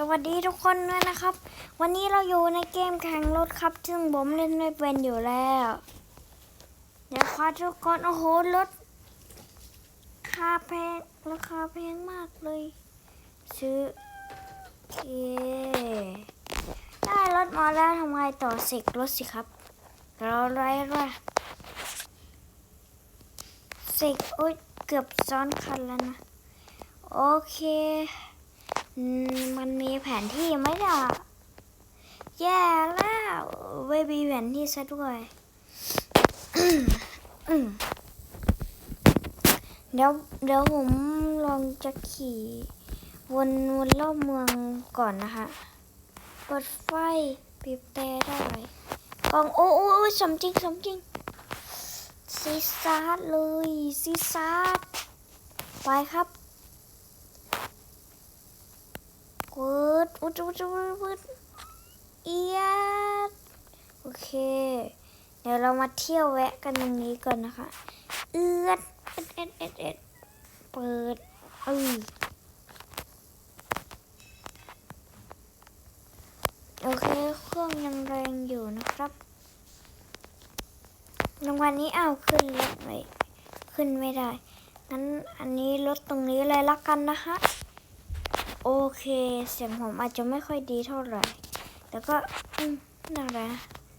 สวัสดีทุกคนด้วยนะครับ วันนี้เราอยู่ในเกมแข่งรถครับ ซึ่งผมเล่นไม่เป็นอยู่แล้ว เดี๋ยวขอทุกคนโอ้โหรถคาแพงราคาแพงมากเลย ซื้อโอเคได้รถมาแล้วทำไงต่อเสกรถสิครับ เราไรด้วยเสกโอ๊ยเกือบซ้อนคันแล้วนะ โอเค มันมีแผนที่ไหมล่ะ แย่แล้วไม่มีแผนที่ซะด้วยเดี๋ยวเดี๋ยวผมลองจะขี่วนวนรอบเมืองก่อนนะคะเปิดไฟปิดแต่ได้กล่องโอ้โอ้สมจริงสมจริงซีซาร์เลยซีซาร์ไปครับ กดอุดอุดอุดอุดเอียดโอเค เดี๋ยวเรามาเที่ยวแวะกันตรงนี้ก่อนนะคะ เอือดเอ็ดเอ็ดเอ็ดเอ็ดเปิดเออโอเค เครื่องยังแรงอยู่นะครับรางวัลนี้เอาขึ้นรถไม่ขึ้นไม่ได้ งั้นอันนี้ลดตรงนี้เลยละกันนะคะ โอเค เสียงผมอาจจะไม่ค่อยดีเท่าไหร่ แต่ก็อนั่นแหละ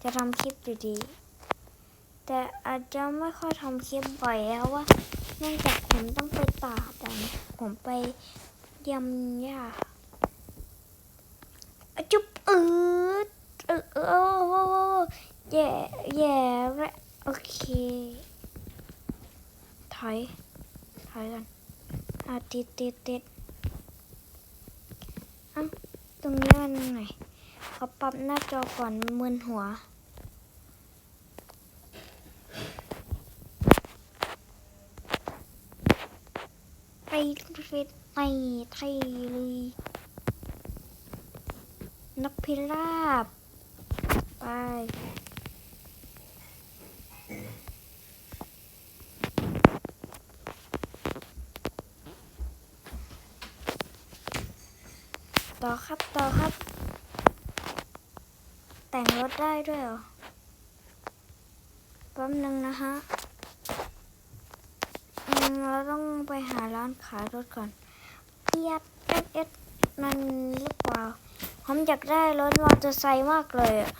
จะทำคลิปอยู่ดี แต่อาจจะไม่ค่อยทำคลิปบ่อยแล้วว่า เนื่องจากผมต้องไปตาดผมไปเยี่ยมย่าจุ๊บเออเออเออโอ้โหแย่แย่และโอเคถอยถอยกันอะติดติดติด รงนี้มันไงเขาปรับหน้าจอก่อนมึนหัว ไปเฟสไปไทยเลยนักพิราบ ไป ต่อครับต่อครับ แต่งรถได้ด้วยเหรอแป๊บนึงนะฮะเราต้องไปหาร้านขายรถก่อนเอียดเอ็ดเอ็ดนั่นหรือเปล่าผมอยากได้รถมอเตอร์ไซค์มากเลยอะ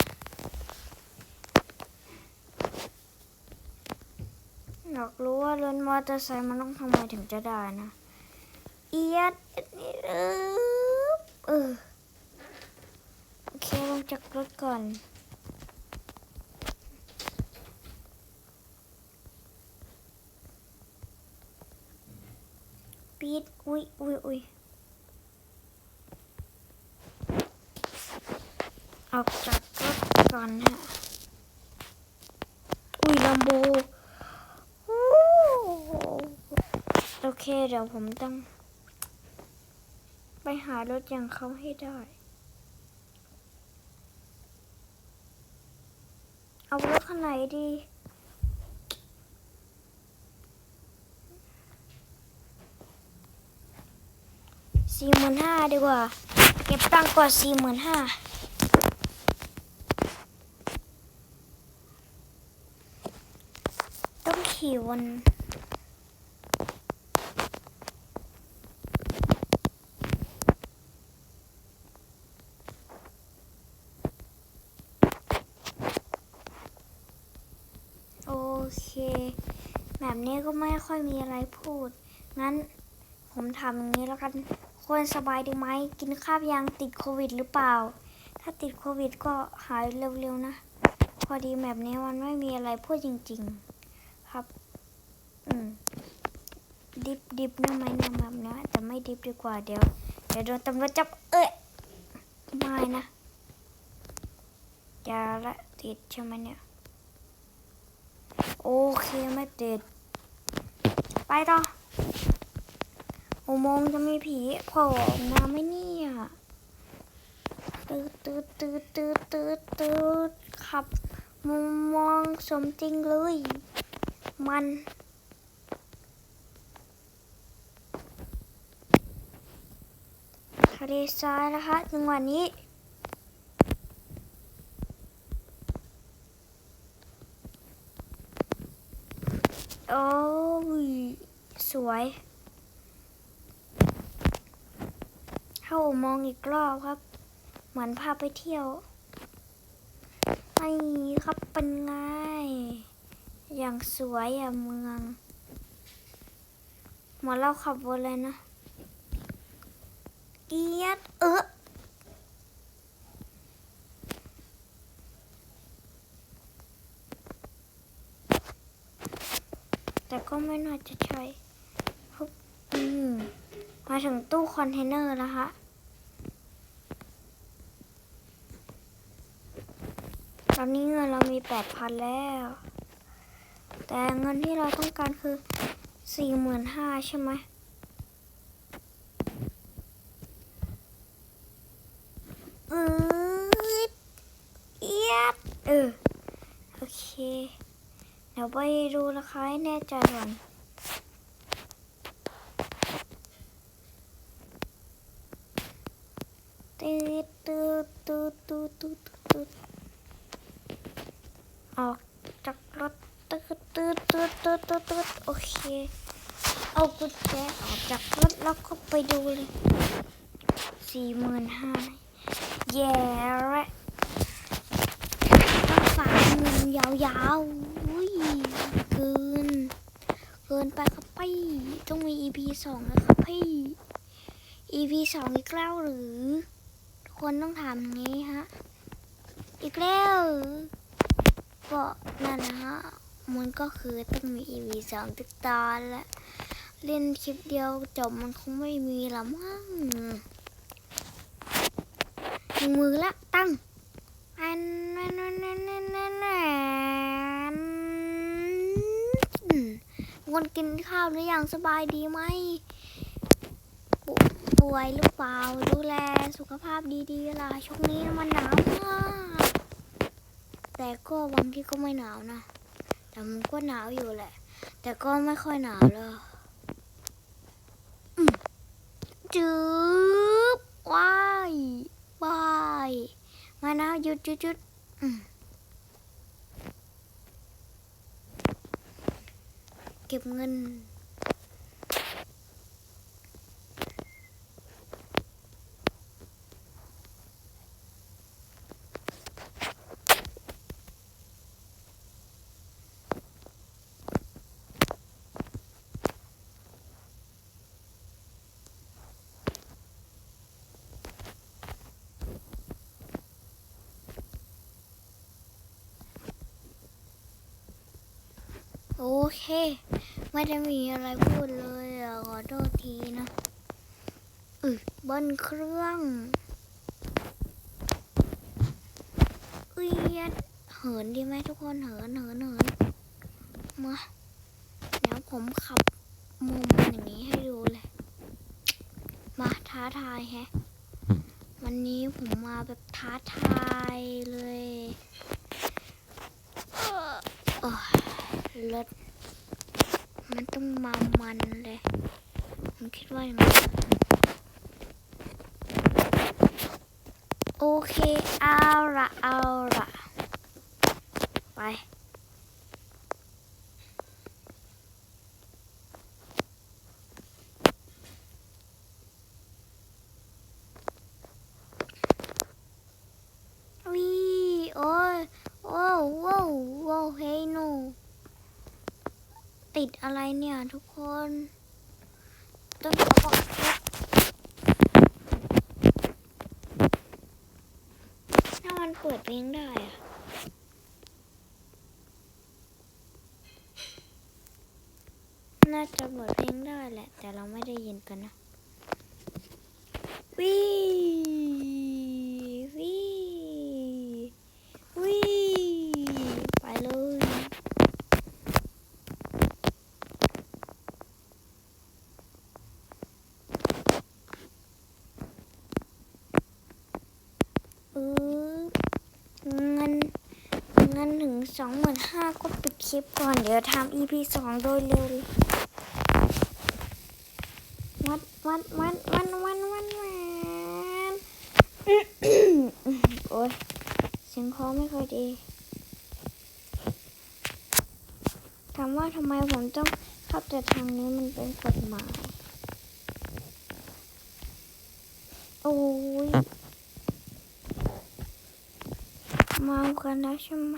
อยากรู้ว่ารถมอเตอร์ไซค์มันต้องทำไงถึงจะได้นะเอียดเอ็ดนี่เออ เออ โอเคลงจากรถก่อนปีดอุ้ยอุ้ยอุ้ยออกจากรถก่อนฮะอุ้ยลัมโบโอเค เดี๋ยวผมต้อง ไปหารถอย่างเขาให้ได้ เอารถคันไหนดี สี่หมื่นห้าดีกว่า เก็บตังค์ก่อนสี่หมื่นห้าต้องขี่วน โอ เค แบบนี้ก็ไม่ค่อยมีอะไรพูด งั้นผมทำอย่างนี้แล้วกันควรสบายดีไหม กินข้าวยังติดโควิดหรือเปล่า ถ้าติดโควิดก็หายเร็วๆนะ พอดีแบบนี้มันไม่มีอะไรพูดจริง ๆ ครับ อืม ดิบดิบนะไหมนะแบบนี้แต่ไม่ดิบดีกว่าเดี๋ยว เดี๋ยวโดนตำรวจจับ เอ้ยไม่นะยาละติดใช่ไหมเนี่ย โอเคไม่ติด ไปต่ออุโมงค์จะมีผีโผล่อมาไหมเนี่ยตืดตืดตืดตืดตืดตืดขับมุมมองสมจริงเลย มันคันะเลทรายนะคะจังหวะนี้ โอ้ยสวยเข้ามองอีกรอบครับ เหมือนพาไปเที่ยวนี่ครับเป็นไงอย่างสวยอะเมืองเหมือนเราขับวนเลยนะเกียดเออ แต่ก็ไม่น่าจะใช่ฮึบอืมมาถึงตู้คอนเทนเนอร์แล้วฮะตอนนี้เงินเรามีแปดพันแล้ว แต่เงินที่เราต้องการคือสี่หมื่นห้าใช่ไหมเออเอียดเออ ดี๋ยวไปดูราคาให้แน่ใจก่อนตืดตืดตืดตืดตืดตืดออกจากรถตืดตืดตืดตืดตืดตืดโอเค เอากุญแจออกจากรถแล้วก็ไปดูเลยสี่หมื่นห้าแย่และต้องฝากเงินยาวๆ อุ้ยเกิน เกินไปครับพี่ต้องมี EP สองนะครับพี่ EP สองอีกแล้วหรือ ทุกคนต้องถามอย่างนี้ฮะ อีกแล้วหรือก็นั่นนะฮะมันก็คือต้องมี EP สองทุกตอนและเล่นคลิปเดียวจบมันคงไม่มีละมั้งหนึ่งมือละตั้งอันนั้นนั้นนั้นนั้นนั้นนั้น คนกินข้าวหรือยังสบายดีไหมปป่วยหรือเปล่า ดูแลสุขภาพดีๆล่ะช่วงนี้มันหนาวมาก แต่ก็บางที่ก็ไม่หนาวนะ แต่มันก็หนาวอยู่แหละ แต่ก็ไม่ค่อยหนาวเลยจืบว้ายบาย มานะหยุดหยุดหยุดอืม เก็บเงิน โอเค ไม่ได้มีอะไรพูดเลยขอโทษทีนะอือเบิ้ลเครื่องเอียเหินดีไหมทุกคนเหินเหินเหินมาเดี๋ยวผมขับมุมอย่างนี้ให้ดูเลย มาท้าทายแฮะ วันนี้ผมมาแบบท้าทายเลย เออโอ้ย รถ มันต้องมามันเลย ผมคิดว่าอย่างนั้นโอเค เอาละเอาละไป วีโอ้ยโอ้วโว้วโว้วเฮ้ยหนู ติดอะไรเนี่ย ทุกคนต้องขอบอกว่าถ้ามันเปิดเพลงได้อะน่าจะเปิดเพลงได้แหละ แต่เราไม่ได้ยินกันนะวีวิไปเลย เออเงินเงินถึง สองหมื่นห้าก็ปิดคลิปก่อน เดี๋ยวทำ EP สองโดยเร็ววัดวัดวัดวัดวัดวัดวัดโอ้ยเสียงคอไม่ค่อยดีถามว่าทำไมผมต้องเข้าแต่ทางนี้มันเป็นกฎหมาย โอ้ย เมากันแล้วใช่ไหม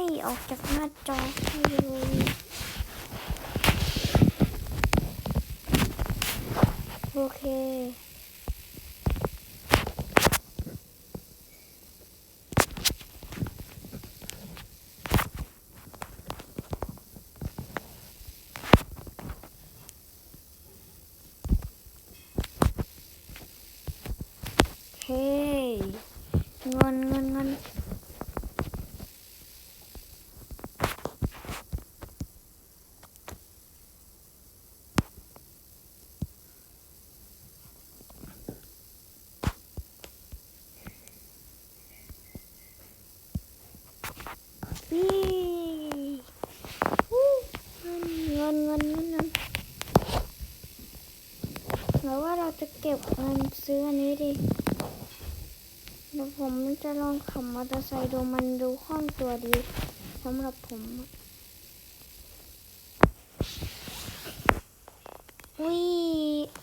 จะพี่ออกจากหน้าจอให้เลยโอเคเฮ้ยเงินเงินเงินอู้เงินเงินเงินเงิน หรือว่าเราจะเก็บเงินซื้ออันนี้ดีเดี๋ยวผมจะลองขับมอเตอร์ไซค์ดูมันดูคล่องตัวดีสำหรับผมอะอุ้ย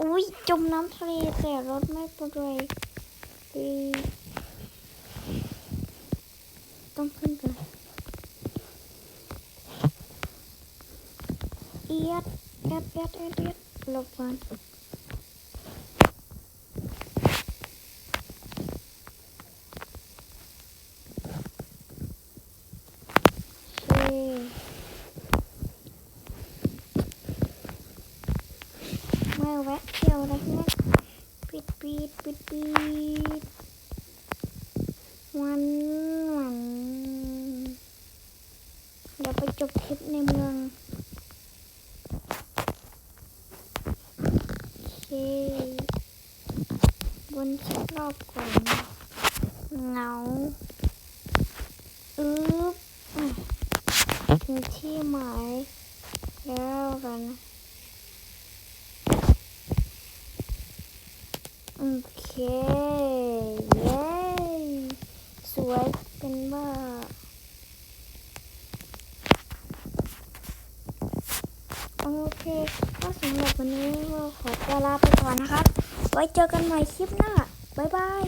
อุ้ยจมน้ำทะเลแต่รถไม่ปลอยอุ้ยต้องขึ้นกันเอียดเอียดเอียดเอียดเอียดหลบก่อน โอเคไม่แวะ เอาอะไรนะปิดปิดปิดปิดวันวันเดี๋ยวไปจบคลิปในเมืองโอเคบนคลิปรอบก่อนเหงาอึ๊บอะ ถึงที่หมายแล้วกันโอ เคเย้สวยเป็นบ้าโอเคก็สำหรับวันนี้เราขอตัวลาไปก่อนนะครับ ไว้เจอกันใหม่คลิปหน้า บ๊ายบาย